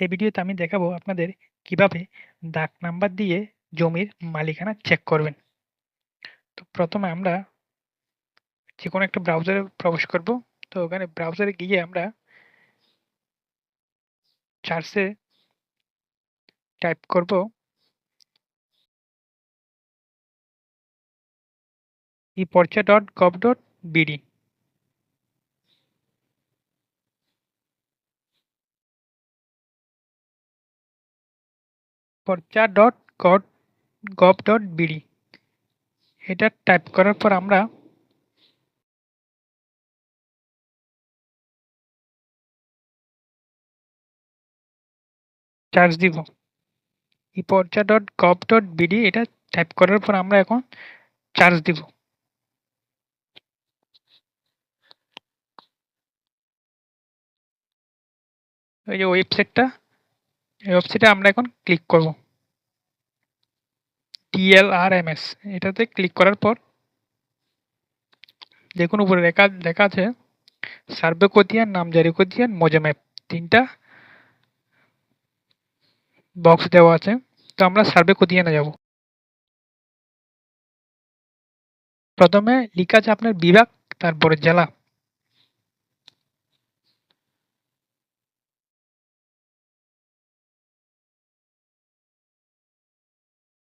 এই ভিডিওতে আমি দেখাবো আপনাদের কীভাবে দাগ নাম্বার দিয়ে জমির মালিকানা চেক করবেন। তো প্রথমে আমরা যে কোনো একটা ব্রাউজারে প্রবেশ করব। তো ওখানে ব্রাউজারে গিয়ে আমরা চার্চে টাইপ করব। ইপর্চা dot gov dot BD পর্চা dot gov gov dot BD এটা টাইপ করার পর আমরা চার্জ দিব। ইপর্চা ডট গভ ডট বিডি এটা টাইপ করার পর আমরা এখন চার্জ দিব। এই যে ওয়েবসাইটটা এই ওয়েবসাইটে আমরা এখন ক্লিক করব। টিএলআরএমএস এটাতে ক্লিক করার পর দেখুন উপরে লেখা লেখা আছে সার্ভে কোতিয়ান নামজারি মোজা ম্যাপ তিনটা বক্স দেওয়া আছে। তো আমরা সার্ভে কোতিয়ানে যাব। প্রথমে লিখা আছে আপনার বিভাগ, তারপরে জেলা।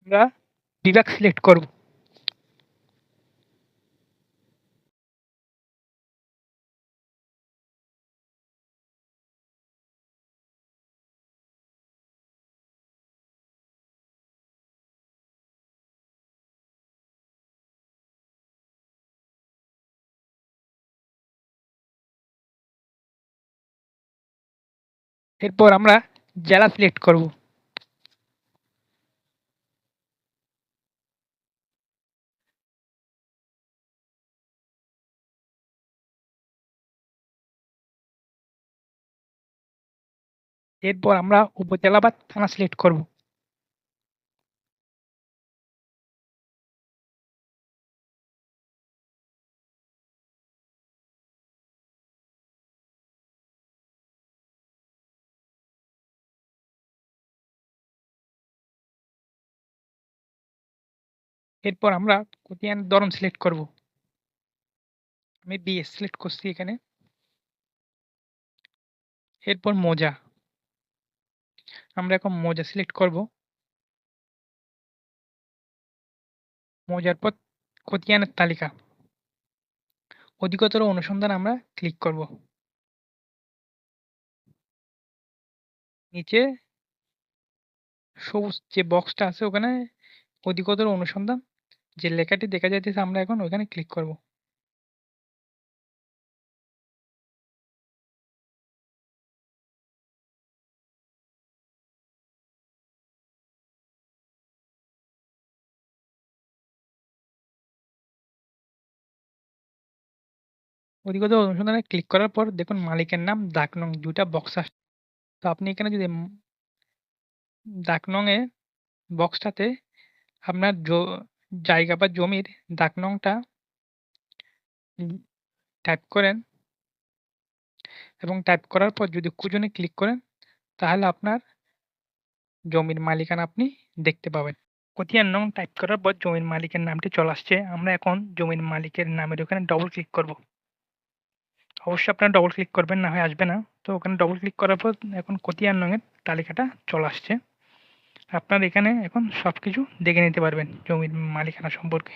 আমরা বিভাগ সিলেক্ট করব। এরপর আমরা জেলা সিলেক্ট করব। এরপর আমরা উপজেলা বা থানা সিলেক্ট করব। এরপর আমরা কোতিয়ান ধরন সিলেক্ট করব। আমি বিএস সিলেক্ট করছি এখানে। এরপর মোজা। আমরা এখন মোজা সিলেক্ট করব। মোজার পর খতিয়ানের তালিকা। অধিকতর অনুসন্ধান আমরা ক্লিক করব। নিচে সবুজ যে বক্সটা আছে ওখানে অধিকতর অনুসন্ধান যে লেখাটি দেখা যাইতেছে আমরা এখন ওখানে ক্লিক করব। অধিকতর অনুসন্ধানে ক্লিক করার পর দেখুন মালিকের নাম দাগ নং দুটা বক্স আসছে তো আপনি এখানে যদি দাগ নং এ বক্সটাতে আপনার জায়গা বা জমির দাগ নংটা টাইপ করেন এবং টাইপ করার পর যদি কুজনে ক্লিক করেন, তাহলে আপনার জমির মালিকানা আপনি দেখতে পাবেন। খতিয়ান নং টাইপ করার পর জমির মালিকের নামটি চলে আসছে। আমরা এখন জমির মালিকের নামের ওখানে ডবল ক্লিক করব। অবশ্যই আপনারা ডবল ক্লিক করবেন, না হয় আসবে না। তো ওখানে ডবল ক্লিক করার পর এখন কতিয়ান রঙের তালিকাটা চলে আসছে। আপনার এখানে এখন সব কিছু দেখে নিতে পারবেন জমির মালিকানা সম্পর্কে।